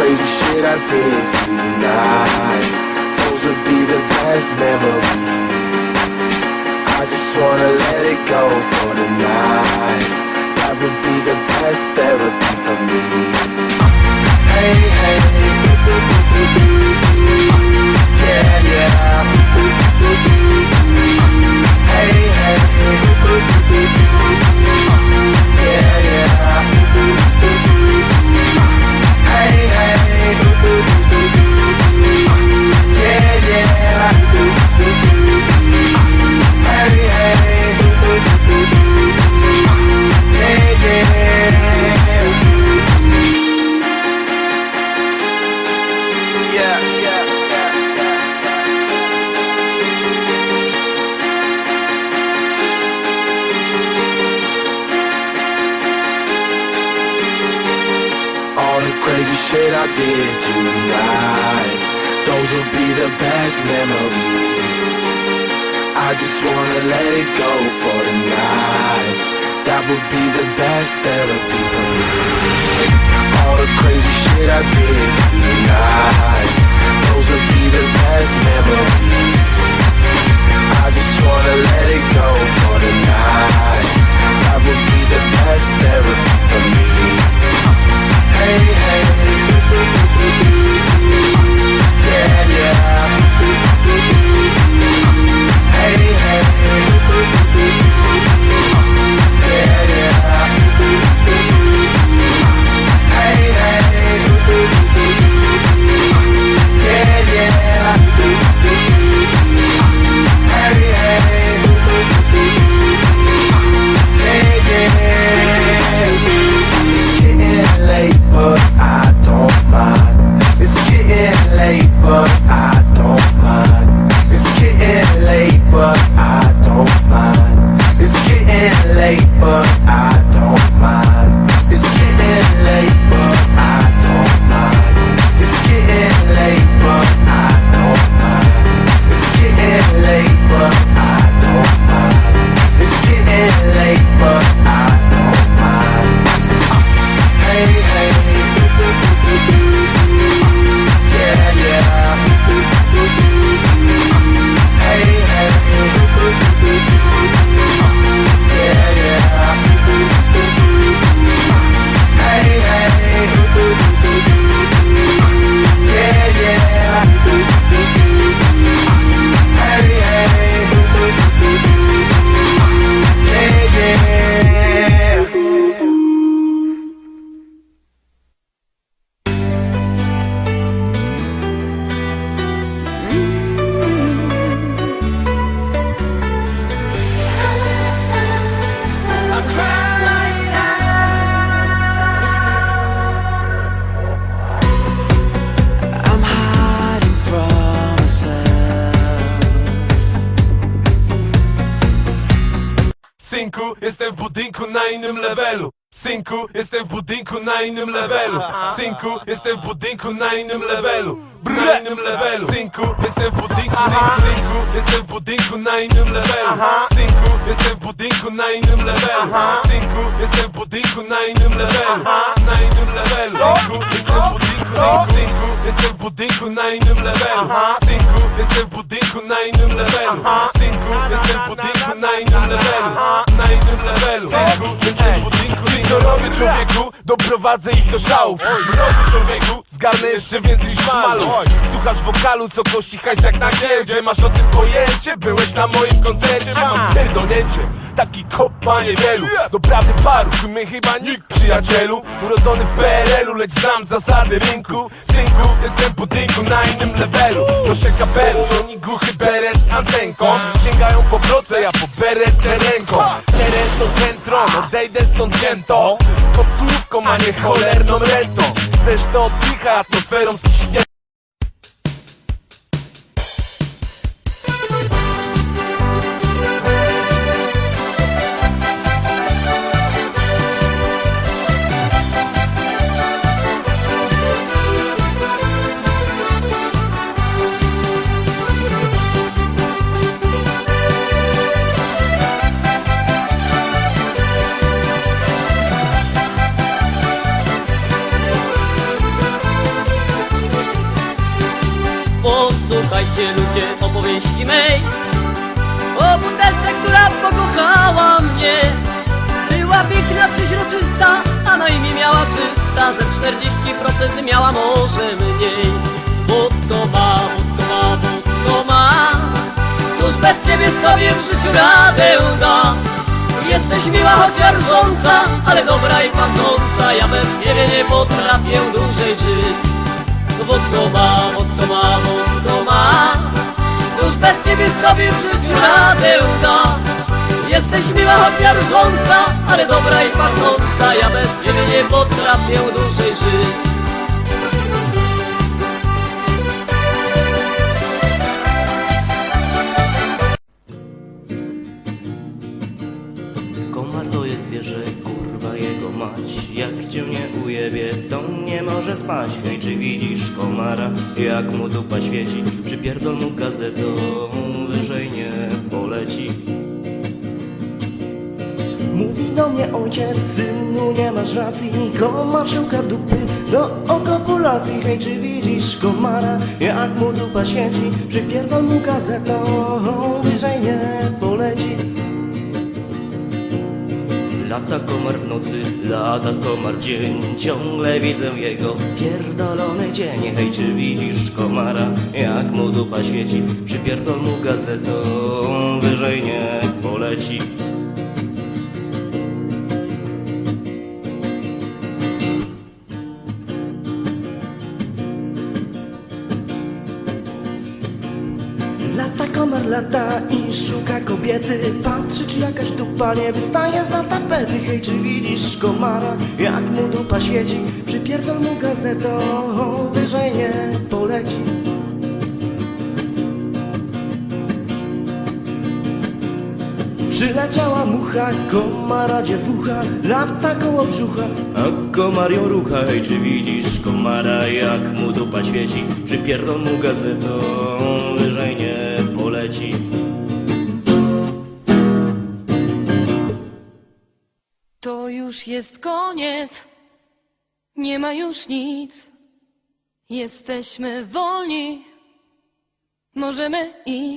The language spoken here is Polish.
crazy shit I did tonight. Those would be the best memories. I just wanna let it go for the night. That would be the best therapy for me. I did tonight. Those will be the best memories. I just wanna let it go for the night. That would be the best therapy for me. All the crazy shit I did Synku, jestem w budynku na innym levelu Synku, jestem w budynku na innym levelu Synku, jestem w budynku na innym levelu Na innym levelu Synku, jestem w budynku Synku, jestem w budynku na innym levelu Synku, jestem w budynku na innym levelu Synku, jestem w budynku na innym levelu Na innym levelu Synku, jestem w budynku Synku, jestem w budynku na innym levelu Synku, jestem w budynku na innym levelu Synku, jestem w budynku na innym levelu Innym levelu. Synku, jestem w budynku. Wieczorowy człowieku, doprowadzę ich do szału. W przyszłym roku człowieku, zgarnę jeszcze więcej szmalu. Słuchasz wokalu, co kości hajs jak na giełdzie Masz o tym pojęcie, byłeś na moim koncercie. Mam pierdolnięcie, taki kop ma niewielu. Doprawdy paru, w sumie chyba nikt przyjacielu. Urodzony w PRL-u, lecz znam zasady rynku. Synku, jestem po dynku na innym levelu. Noszę kapelusz, oni głuchy beret z antenką. Sięgają po proce, ja po beretę ręką odejdę stąd wzięto Z gotówką, a nie cholerną rentą. Chcesz to oddycha atmosferą skiśnie opowieści mej. O butelce, która pokochała mnie. Była piękna, przeźroczysta, a na imię miała czysta. Ze 40% miała może mniej. Wódko ma, wódko ma, wódko ma. Któż bez ciebie sobie w życiu radę da. Jesteś miła, chociaż rżąca, ale dobra i pachnąca. Ja bez ciebie nie potrafię dłużej żyć. Wódko ma, wódko ma, wódko ma. Któż bez ciebie sobie w życiu radę da Jesteś miła, chociaż rżąca, ale dobra i pachnąca. Ja bez ciebie nie potrafię dłużej żyć. Komar to jest zwierzę, kurwa jego mać. Jak cię nie ujebie, to nie może spać. Hej, czy widzisz komara, jak mu dupa świeci. Przypierdol mu gazetą, wyżej nie poleci. Mówi do mnie ojciec, synu nie masz racji. Komar szuka dupy do okopulacji Hej, czy widzisz komara, jak mu dupa świeci? Przypierdol mu gazetą, wyżej nie poleci Lata komar w nocy, lata komar dzień. Ciągle widzę jego pierdolony cień Hej, czy widzisz komara, jak mu dupa świeci? Przypierdol mu gazetą, wyżej nie poleci Lata komar lata i szuka kobiety. Patrzy czy jakaś dupa nie wystaje za tapety. Hej, czy widzisz komara, jak mu dupa świeci? Przypierdol mu gazetą, wyżej nie poleci. Przyleciała mucha, komara dziewucha Lata koło brzucha, a komar ją rucha Hej, czy widzisz komara, jak mu dupa świeci? Przypierdol mu gazetą, wyżej nie już jest koniec, nie ma już nic. Jesteśmy wolni, możemy iść.